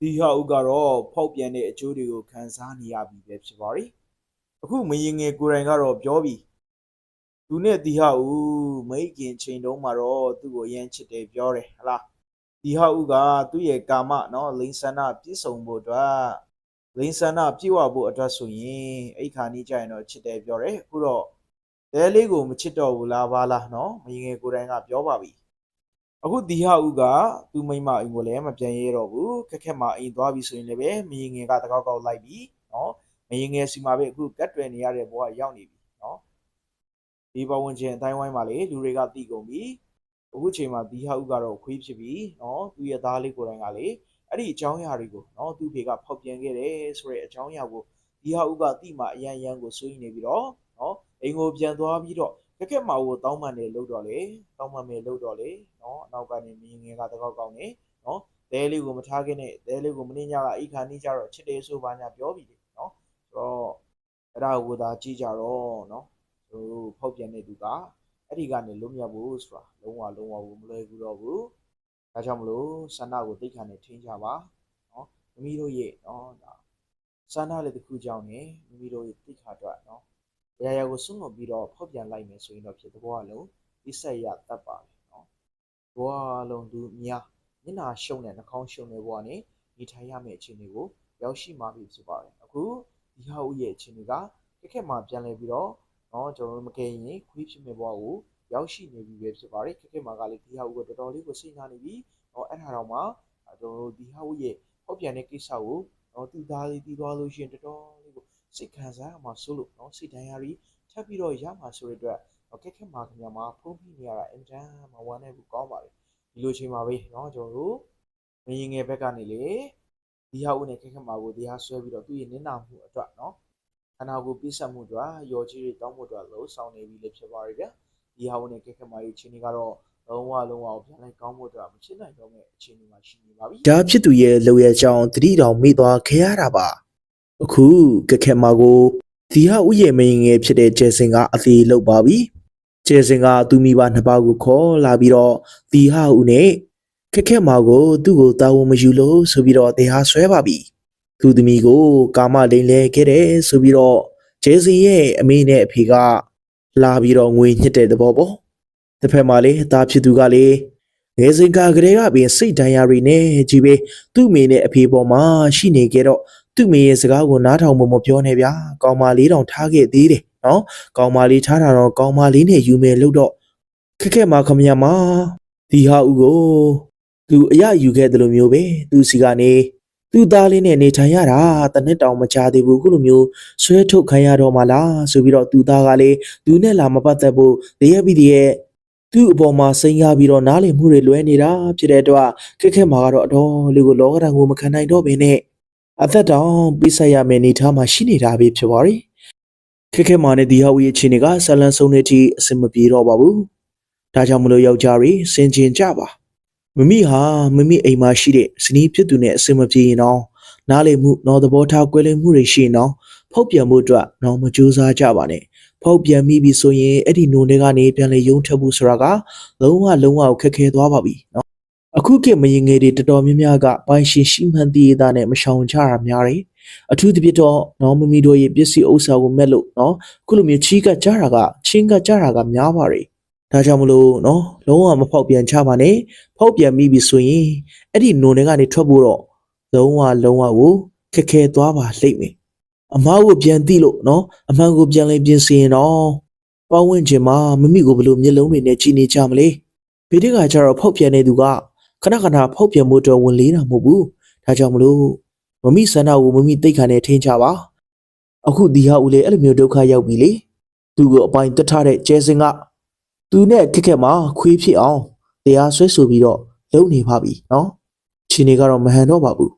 ဒီဟာဥကတော့ဖောက်ပြန်တဲ့အကျိုးတွေကိုခံစားနေရပြီပဲဖြစ်ပါတယ်အခုမရင်ငယ်ကိုယ်တိုင်ကတော့ပြောပြီသူနဲ့ဒီဟာဥမိတ်ခင်ချိန်တုန်းမှာတော့သူ့ကိုရမ်းချစ်တယ်ပြောတယ်ဟလားဒီဟာဥကသူ့ရဲ့ကာမနော်လိန်ဆန္ဒပြည့်စုံဖို့အတွက်လိန်ဆန္ဒပြည့်ဝဖို့အတွက်ဆိုရင်အဲ့ခါนี้ကြရင်တော့ချစ်တယ်ပြောတယ်အခုတော့တဲလေးကိုမချစ်တော့ဘူးလားဘာလားနော်မရင်ငယ်ကိုယ်တိုင်ကပြောပါပြီ အခုဒီဟာဥကသူမိမအိမ်ကိုလည်းမပြန်ရဲတော့ဘူးခက်ခက်မှအိမ်သွားပြီဆိုရင်လည်းပဲမရင်ငယ်ကတကောက်ကောက်လိုက်ပြီနော်မရင်ငယ်စီမှာပဲအခုကတ်တွယ်နေရတဲ့ဘဝရောက်နေပြီနော်ဒီဘဝင်ချင်းအတိုင်းဝိုင်းမှာလေလူတွေကတီးကုန်ပြီအခုချိန်မှာဒီဟာဥကတော့ခွေးဖြစ်ပြီနော်သူရဲ့သားလေးကိုယ်တိုင်ကလေအဲ့ဒီအကြောင်းအရာတွေကိုနော်သူ့ဖေကဖောက်ပြန်ခဲ့တယ်ဆိုတဲ့အကြောင်းအရာကိုဒီဟာဥကတိမှအရန်ရန်ကိုစိုးရိမ်နေပြီးတော့နော်အိမ်ကိုပြန်သွားပြီးတော့ ခက်ခက်မာကိုတောင်းပန်တယ်လို့တော့လေတောင်းပန်မယ်လို့တော့လေနော်အနောက်ကနေမြင်းငယ်ကတကောက်ကောင်းနေနော်ဒဲလေးကိုမထားခဲ့နဲ့ဒဲလေးကိုမင်းညကအိခါနေကြတော့ချစ်တယ်ဆိုပါညာပြောပြီလေနော်ဆိုတော့အဲ့ဒါကိုသာကြည့်ကြတော့နော်သူဖောက်ပြန်တဲ့သူကအဲ့ဒီကနေလွတ်မြောက်ဖို့ဆိုတာလုံးဝလုံးဝမလွယ်ဘူးတော့ဘူးဒါကြောင့်မလို့ဆန္ဒကိုသိခံနေထင်းကြပါနော်မိမိတို့ရဲ့နော်ဒါဆန္ဒလေးတစ်ခုကြောင့်နေမိမိတို့ရဲ့သိခါအတွက်နော်အ ရာရာကိုစွန့်လွတ်ပြီးတော့ဖောက်ပြန်လိုက်မယ်ဆိုရင်တော့ဖြစ်သဘောအလုံးဒီဆက်ရတတ်ပါလေနော်ဘောအလုံးသူများမျက်နာရှုံတဲ့နှာခေါင်းရှုံတဲ့ဘောကနေနေထိုင်ရမယ့်အခြေအနေကိုရောက်ရှိမှပြီဖြစ်ပါတယ်အခုဒီဟာဥရဲ့အခြေအနေကခက်ခက်မှပြန်လဲပြီးတော့နော်ကျွန်တော်တို့မကယ်ရင်ခွေးဖြစ်မဲ့ဘောကိုရောက်ရှိနေပြီပဲဖြစ်ပါတယ်ခက်ခက်မှကလည်းဒီဟာဥကတော်တော်လေးကိုစိတ်နာနေပြီနော်အဲ့ဒါတော့မှကျွန်တော်တို့ဒီဟာဥရဲ့ဖောက်ပြန်တဲ့ကိစ္စကိုနော်သူသားလေးပြီးသွားလို့ရှိရင်တော်တော်လေးကို စိတ်ခံစားရမှာဆိုလို့နော်စိတ်ဒဏ်ရာတွေထပ်ပြီးတော့ရမှာဆိုတဲ့အတွက်အခက်ခဲမှာခင်ဗျာမှာဖုံးပြီးနေရတာအင်တန်မဝမ်းနဲ့ဘူးကောင်းပါလေဒီလိုချိန်မှာပဲနော်ကျွန်တော်တို့မရင်ငယ်ဘက်ကနေလေဒီဟာဦးနဲ့ခက်ခက်မှာကိုတရားဆွဲပြီးတော့သူ့ရဲ့နင်းနာမှုအတွက်နော်ခန္ဓာကိုယ်ပြည့်စုံမှုအတွက်ရောကြီးတွေတောင်းမှုအတွက်လှုပ်ဆောင်နေပြီလေဖြစ်ပါရည်ဗျဒီဟာဦးနဲ့ခက်ခက်မှာရဲ့ချိန်တွေကတော့လုံးဝလုံးဝပြန်လဲကောင်းဖို့အတွက်မချစ်နိုင်တော့မဲ့အခြေအနေမှာရှိနေပါပြီဒါဖြစ်သူရဲ့လိုရချောင်းတတိတော်မိသွားခဲ့ရတာပါ အခုကက်ခက်မာကိုဒီဟာဥယေမင်းငယ်ဖြစ်တဲ့ကျဲစင်ကအသေးလောက်ပါပြီကျဲစင်ကသူမိဘနှစ်ပါးကိုခေါ်လာပြီးတော့ဒီဟာဥနဲ့ကက်ခက်မာကိုသူ့ကိုတာဝန်မယူလို့ဆိုပြီးတော့တေဟာဆွဲပါပြီသူသမီးကိုကာမလိန်လဲခဲ့တယ်ဆိုပြီးတော့ကျဲစင်ရဲ့အမေနဲ့အဖေကလာပြီးတော့ငွေညှစ်တဲ့သဘောပေါ့တစ်ဖက်မှာလေအသားဖြစ်သူကလေငယ်စဉ်ကကလေးကပင်စိတ်ဒဏ်ရာတွေနဲ့ကြီးပဲသူ့မိနဲ့အဖေပေါ်မှာရှိနေကြတော့ သူ့မိရဲ့စကားကိုနားထောင်ဖို့မပြောနဲ့ဗျာကောင်မလေးတောင်ထားခဲ့သေးတယ်နော်ကောင်မလေးထားတာတော့ကောင်မလေးနဲ့ယူမယ်လို့တော့ခက်ခဲမှာခမရမှာဒီဟာဦးကိုသူအရယူခဲ့တယ်လို့မျိုးပဲသူစီကနေသူ့သားလေးနဲ့နေထိုင်ရတာတနစ်တောင်မကြသေးဘူးခုလိုမျိုးဆွဲထုတ်ခံရတော့မှလားဆိုပြီးတော့သူ့သားကလည်းသူနဲ့လာမပတ်သက်ဖို့တရက်ပြီးတရက်သူ့အပေါ်မှာစိန်ရပြီးတော့နားလည်မှုတွေလွဲနေတာဖြစ်တဲ့အတွက်ခက်ခဲမှာကတော့အတော်လေးကိုလောကဓာတ်ကိုမခံနိုင်တော့ဘဲနဲ့ အသက်တောင်ပေးဆက်ရမယ့်အနေအထားမှာရှိနေတာပဲဖြစ်ပါတယ်။ခက်ခဲမှနဲ့ဒီဟောက်ရဲ့အခြေအနေကဆလန်ဆုံးတဲ့အထိအဆင်မပြေတော့ပါဘူး။ဒါကြောင့်မလို့ယောက်ျားတွေစင်ကျင်ကြပါ။မမိဟာမမိအိမ်မှာရှိတဲ့ဇနီးဖြစ်သူနဲ့အဆင်မပြေရင်တော့နားလေမှုနော်သဘောထားကွဲလွဲမှုတွေရှိရင်တော့ဖောက်ပြန်မှုအတွက်တော့မကြိုးစားကြပါနဲ့ဖောက်ပြန်မိပြီဆိုရင်အဲ့ဒီနိုတွေကနေပြန်လေယုံထက်ဖို့ဆိုတာကလုံးဝလုံးဝခက်ခဲသွားပါပြီနော် အခုခေတ်မရင်ငယ်တွေတော်တော်များများကပိုင်ရှင်ရှိမှန်သေးတာနဲ့မရှောင်ကြတာများတယ်အထူးသဖြင့်တော့နော်မမီတို့ရဲ့ပစ္စည်းဥစ္စာကိုမဲ့လို့နော်ခုလိုမျိုးချီးကပ်ကြတာကချင်းကပ်ကြတာကများပါတယ်ဒါကြောင့်မလို့နော်လုံးဝမဖောက်ပြန်ချပါနဲ့ဖောက်ပြန်မိပြီဆိုရင်အဲ့ဒီနုံတွေကနေထွက်ဖို့တော့လုံးဝလုံးဝကိုခက်ခဲသွားပါလိမ့်မယ်အမားကိုပြန်သိလို့နော်အမှန်ကိုပြန်လဲပြင်ဆင်ရင်တော့ပေါင်းဝင်ခြင်းမှာမိမိကိုဘယ်လိုမျက်လုံးတွေနဲ့ကြည်နေကြမလဲဗီဒီကကျတော့ဖောက်ပြန်နေသူက ခဏခဏဖောက်ပြန်မှုတော့ဝင်လေးတာမဟုတ်ဘူးဒါကြောင့်မလို့မမိဆန္ဒကိုမမိတိတ်ခါနဲ့ထင်းချပါအခုဒီဟာဦးလေအဲ့လိုမျိုးဒုက္ခရောက်ပြီလေသူ့ကိုအပိုင်တက်ထားတဲ့ကျဲစင်ကသူနဲ့ခက်ခက်မှာခွေးဖြစ်အောင်တရားဆွဲဆိုပြီးတော့လုံနေပါပြီနော်ချင်းနေကတော့မဟန်တော့ပါဘူး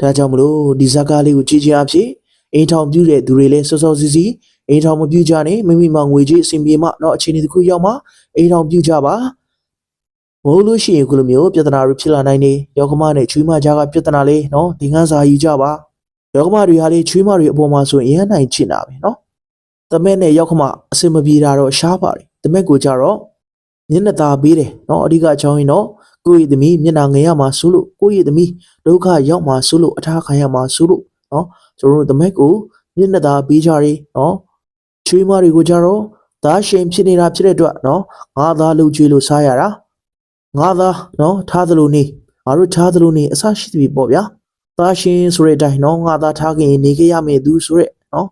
ဒါကြောင့်မလို့ဒီဇာကားလေးကိုကြည်ကြအဖြစ်အိမ်ထောင်ပြုတဲ့သူတွေလည်းစောစောစီးစီးအိမ်ထောင်မပြုကြနဲ့မိမိမှငွေကြီးအဆင်ပြေမှတော့အခြေအနေတစ်ခုရောက်မှအိမ်ထောင်ပြုကြပါ မဟုတ်လို့ရှိရင်ခုလိုမျိုးပြဿနာတွေဖြစ်လာနိုင်နေယောကမနဲ့ချွေးမကြားကပြဿနာလေးနော်ဒီငန်းစာယူကြပါယောကမတွေဟာလေချွေးမတွေအပေါ်မှာဆိုရင်အရန်နိုင်ချင်တာပဲနော်တမက်နဲ့ယောကမအဆင်မပြေတာတော့ရှားပါတယ်တမက်ကိုကြတော့ညနေသားပေးတယ်နော်အဓိကအကြောင်းရင်းတော့ကိုယ့်ရဲ့သမီးမျက်နှာငယ်ရမှာဆိုလို့ကိုယ့်ရဲ့သမီးဒုက္ခရောက်မှာဆိုလို့အထားခံရမှာဆိုလို့နော်ကျွန်တော်တို့တမက်ကိုမျက်နှာသာပေးကြတယ်နော်ချွေးမတွေကိုကြတော့သားရှင်ဖြစ်နေတာဖြစ်တဲ့အတွက်နော်ငါသားလှုပ်ကြွေးလို့စားရတာ ငါသားနော်ထားသလိုနေငါတို့ထားသလိုနေအဆရှိသဖြင့်ပေါ့ဗျာသားရှင်ဆိုတဲ့အတိုင်းနော်ငါသားထားခင်နေခဲ့ရမယ်သူဆိုတဲ့နော်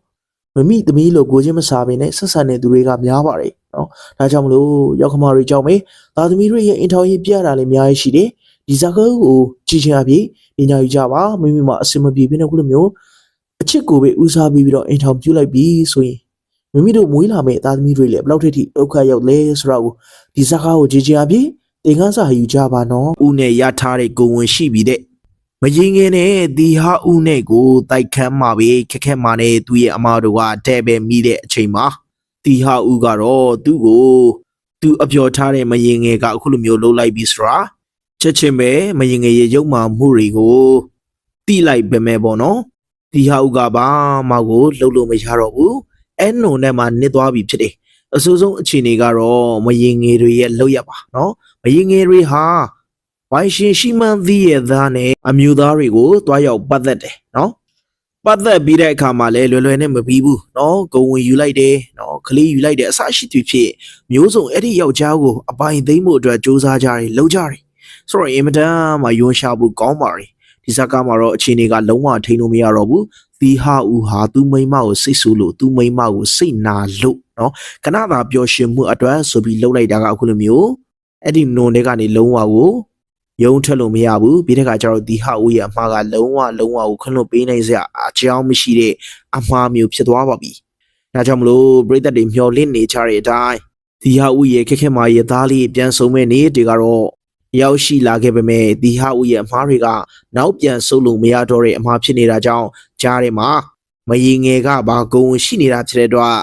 မမိသမီးလို့ကိုချင်းမစားဘဲနဲ့ဆက်ဆံတဲ့သူတွေကများပါတယ်နော်ဒါကြောင့်မလို့ရောက်ခမတွေကြောင့်မေသားသမီးတွေရဲ့အင်ထောင်ရေးပြရတာလည်းအများကြီးရှိတယ်ဒီဇာတ်ကားကိုကြည့်ချင်အပြင်ပညာယူကြပါမိမိမှာအစင်မပြေဖြစ်နေခုလိုမျိုးအချစ်ကိုပဲဦးစားပေးပြီးတော့အင်ထောင်ပြုလိုက်ပြီးဆိုရင်မိမိတို့မွေးလာမယ့်သားသမီးတွေလည်းဘယ်လောက်ထိဒုက္ခရောက်လဲဆိုတော့ဒီဇာတ်ကားကိုကြည့်ချင်အပြင် သင်ခန်းစာယူကြပါနော်ဦးနဲ့ရထားတဲ့ကိုဝင်ရှိပြီတဲ့မရင်ငယ်နဲ့ဒီဟာဦးနဲ့ကိုတိုက်ခန်းမှာပဲခက်ခက်မှာနဲ့သူ့ရဲ့အမတို့ကတဲ့ပဲမိတဲ့အချိန်မှာဒီဟာဦးကတော့သူ့ကိုသူအပျော်ထားတဲ့မရင်ငယ်ကအခုလိုမျိုးလှုပ်လိုက်ပြီးဆိုတာချက်ချင်းပဲမရင်ငယ်ရဲ့ရုပ်မာမှုတွေကိုတိလိုက်ပဲမဲ့ပေါ့နော်ဒီဟာဦးကဘာမှကိုလှုပ်လို့မရတော့ဘူးအဲ့နုံနဲ့မှနစ်သွားပြီဖြစ်တယ် အဆိုးဆုံးအခြေအနေကတော့မရင်ငယ်တွေရဲ့လှုပ်ရပါနော်မရင်ငယ်တွေဟာဝိုင်ရှင်ရှိမှန်းသိရသားနဲ့အမျိုးသားတွေကိုတွားရောက်ပတ်သက်တယ်နော်ပတ်သက်ပြီးတဲ့အခါမှာလည်းလွယ်လွယ်နဲ့မပြီးဘူးနော်ဂုံဝင်ယူလိုက်တယ်နော်ကလေးယူလိုက်တယ်အစရှိသူဖြစ်မျိုးစုံအဲ့ဒီယောက်ျားကိုအပိုင်သိမ်းမှုအတွက်စူးစမ်းကြတယ်လှုပ်ကြတယ်ဆိုတော့အင်မတန်မှယွန်ရှာဖို့ကောင်းပါတယ်ဒီဇာတ်ကားမှာတော့အခြေအနေကလုံးဝထိန်းလို့မရတော့ဘူး သီဟာဦးဟာသူ့မိန်းမကိုစိတ်ဆူလို့သူ့မိန်းမကိုစိတ်နာလို့နော်ကနသာပျော်ရွှင်မှုအတွက်ဆိုပြီးလှုပ်လိုက်တာကအခုလိုမျိုးအဲ့ဒီနုံတွေကနေလုံးဝကိုယုံထွက်လို့မရဘူးပြီးတဲ့အခါကျတော့ဒီဟာဦးရဲ့အမှားကလုံးဝလုံးဝကိုခွင့်လွှတ်ပေးနိုင်စရာအကြောင်းမရှိတဲ့အမှားမျိုးဖြစ်သွားပါပြီဒါကြောင့်မလို့ပရိသတ်တွေမျှော်လင့်နေကြတဲ့အတိုင်းဒီဟာဦးရဲ့ခက်ခဲမာရဲ့သားလေးပြန်ဆုံးမဲ့နေ့တွေကတော့ ရောက်ရှိလာခဲ့ပေမဲ့ဒီဟာဦးရဲ့အမှားတွေကနောက်ပြန်ဆုပ်လို့မရတော့တဲ့အမှားဖြစ်နေတာကြောင့်ကြားထဲမှာမယင်ငယ်ကဘာဂုံဝင်ရှိနေတာဖြစ်တဲ့အတွက်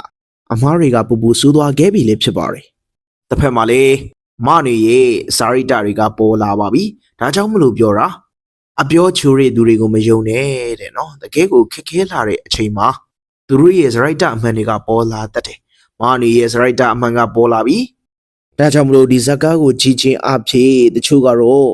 အမှားတွေကပူပူဆိုးသွားခဲ့ပြီလေဖြစ်ပါတယ်။တစ်ဖက်မှာလေမနေရဲ့စာရိတ္တတွေကပေါ်လာပါပြီ။ဒါကြောင့်မလို့ပြောတာအပြောချိုးတဲ့သူတွေကိုမယုံနဲ့တဲ့နော်။တကယ်ကိုခက်ခဲလာတဲ့အချိန်မှာသူတို့ရဲ့စာရိတ္တအမှန်တွေကပေါ်လာတတ်တယ်။မနေရဲ့စာရိတ္တအမှန်ကပေါ်လာပြီ။ ဒါကြောင့်မလို့ဒီဇက်ကားကိုကြည်ချင်းအဖြစ်တချို့ကတော့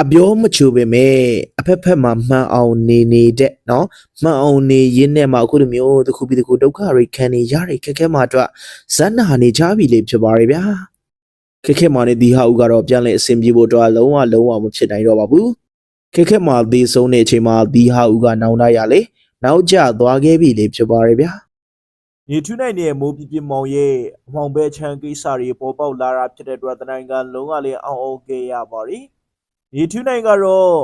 အပြောမချိုးပေမဲ့အဖက်ဖက်မှာမှန်အောင်နေနေတဲ့နော်မှန်အောင်နေရင်းနဲ့မှအခုလိုမျိုးတစ်ခုပြီးတစ်ခုဒုက္ခတွေခံနေရတဲ့ခက်ခဲမှအတွက်ဇက်နာနေကြပြီလေဖြစ်ပါရဲ့ဗျာခက်ခဲမှနေဒီဟာဦးကတော့ပြန်လဲအဆင်ပြေဖို့အတွက်လုံးဝလုံးဝမဖြစ်နိုင်တော့ပါဘူးခက်ခဲမှသေဆုံးတဲ့အချိန်မှာဒီဟာဦးကနောင်တရလေနောက်ကျသွားခဲ့ပြီလေဖြစ်ပါရဲ့ဗျာ နေထူးနိုင်တဲ့မိုးပြပြမောင်ရဲ့အမောင်ဘဲချမ်းကိစ္စတွေပေါ်ပေါက်လာတာဖြစ်တဲ့အတွက်တနိုင်ငံလုံးကလည်းအောင်အောင်ခဲ့ရပါရီနေထူးနိုင်ကတော့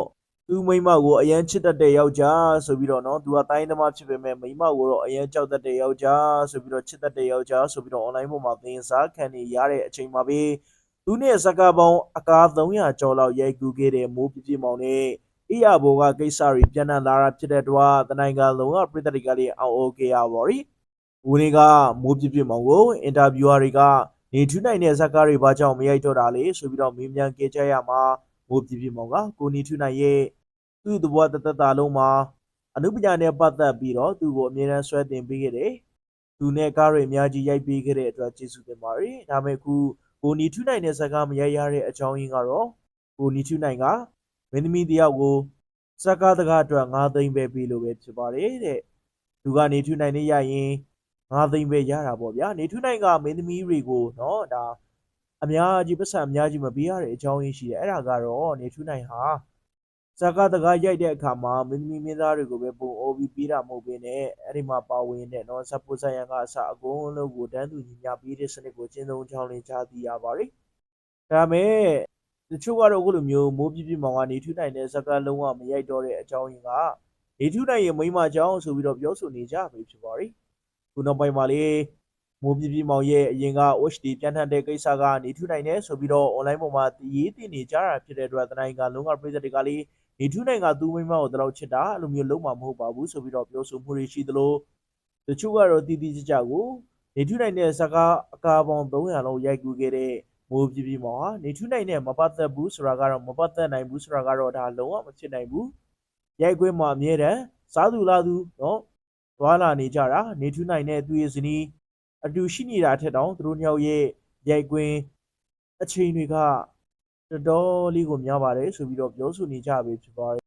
သူ့မိန်းမကိုအရန်ချစ်တတ်တဲ့ယောက်ျားဆိုပြီးတော့နော်သူကတိုင်းသမားဖြစ်ပေမဲ့မိန်းမကိုတော့အရန်ကြောက်တတ်တဲ့ယောက်ျားဆိုပြီးတော့ချစ်တတ်တဲ့ယောက်ျားဆိုပြီးတော့ online ပေါ်မှာသင်စားခံနေရတဲ့အချိန်မှာပဲသူနဲ့စကားပေါင်းအကား300ကျော်လောက်ရိုက်ကူးခဲ့တဲ့မိုးပြပြမောင်နဲ့အရာဘောကကိစ္စတွေပြန်နှံလာတာဖြစ်တဲ့အတွက်တနိုင်ငံလုံးကပြည်သက်တွေကလည်းအောင်အောင်ခဲ့ရပါရီ ဦးနေကမိုးပြပြမောင်ကိုအင်တာဗျူအာတွေကနေထူးနိုင်တဲ့ဇက်ကားတွေဘာကြောင့်မရိုက်တော့တာလဲဆိုပြီးတော့မေးမြန်းကြကြရမှာမိုးပြပြမောင်ကကိုနေထူးနိုင်ရဲ့သူ့သဘောတသက်တာလုံးမှာအနုပညာနဲ့ပတ်သက်ပြီးတော့သူ့ကိုအမြဲတမ်းဆွဲတင်ပေးခဲ့တယ်။သူနဲ့ကားတွေအများကြီးရိုက်ပေးခဲ့တဲ့အတွက်ကျေးဇူးတင်ပါတယ်။ဒါပေမဲ့အခုကိုနေထူးနိုင်တဲ့ဇက်ကားမရိုက်ရတဲ့အကြောင်းရင်းကတော့ကိုနေထူးနိုင်ကမင်းသမီးတယောက်ကိုဇက်ကားတကားအတွက်9သိန်းပဲပေးလို့ပဲဖြစ်ပါတယ်တဲ့။သူကနေထူးနိုင်နေရရင် 9သိန်းပဲရတာပေါ့ဗျာနေထူးနိုင်ကမင်းသမီးတွေကိုနော်ဒါအများကြီးပတ်စံအများကြီးမပေးရတဲ့အကြောင်းရင်းရှိတယ်အဲ့ဒါကတော့နေထူးနိုင်ဟာဇာကတကားရိုက်တဲ့အခါမှာမင်းသမီးမင်းသားတွေကိုပဲပုံအိုးပြီးပေးတာမဟုတ်ဘဲနဲ့အဲ့ဒီမှာပါဝင်တဲ့နော်ဇပ်ပုဇယံကအစအကုန်လုံးကိုတန်းသူညီမျှပေးတဲ့စနစ်ကိုကျင့်သုံးချောင်းလင်းချသိရပါတယ်ဒါမဲ့တချို့ကတော့အခုလိုမျိုးမိုးပြပြမောင်ကနေထူးနိုင်တဲ့ဇာကလုံးဝမရိုက်တော့တဲ့အကြောင်းရင်းကနေထူးနိုင်ရဲ့မိမအကြောင်းဆိုပြီးတော့ပြောဆိုနေကြပြီဖြစ်ပါတယ် ခုနောက်ပိုင်းမှာလေမိုးပြပြမောင်ရဲ့အရင်က OHD ပြန်ထန်တဲ့ကိစ္စကနေထူနိုင်တယ်ဆိုပြီးတော့ online ပေါ်မှာတည်တည်နေကြတာဖြစ်တဲ့အတွက်တနိုင်ကလုံးကပြည်သက်တွေကလေနေထူနိုင်ကသူ့မိမကိုတလောက်ချစ်တာအဲ့လိုမျိုးလုံးမှာမဟုတ်ပါဘူးဆိုပြီးတော့ပြောဆိုမှုတွေရှိသလိုတချို့ကတော့တည်တည်ကြကြကိုနေထူနိုင်တဲ့စကားအကာပေါင်း300လောက်ရိုက်ကူခဲ့တဲ့မိုးပြပြမောင်ဟာနေထူနိုင်နဲ့မပတ်သက်ဘူးဆိုတာကတော့မပတ်သက်နိုင်ဘူးဆိုတာကတော့ဒါလုံးဝမဖြစ်နိုင်ဘူးရိုက်ခွဲမှာအမြဲတမ်းစားသူလာသူနော် သွားလာနေကြတာနေထူးနိုင်တဲ့သူရဲ့ဇနီးအတူရှိနေတာထက်တောင်သူတို့ညောက်ရဲ့ရိုက်ကွင်းအချိန်တွေကတော်တော်လေးကိုများပါတယ်ဆိုပြီးတော့ပြောဆိုနေကြပြီဖြစ်ပါတယ်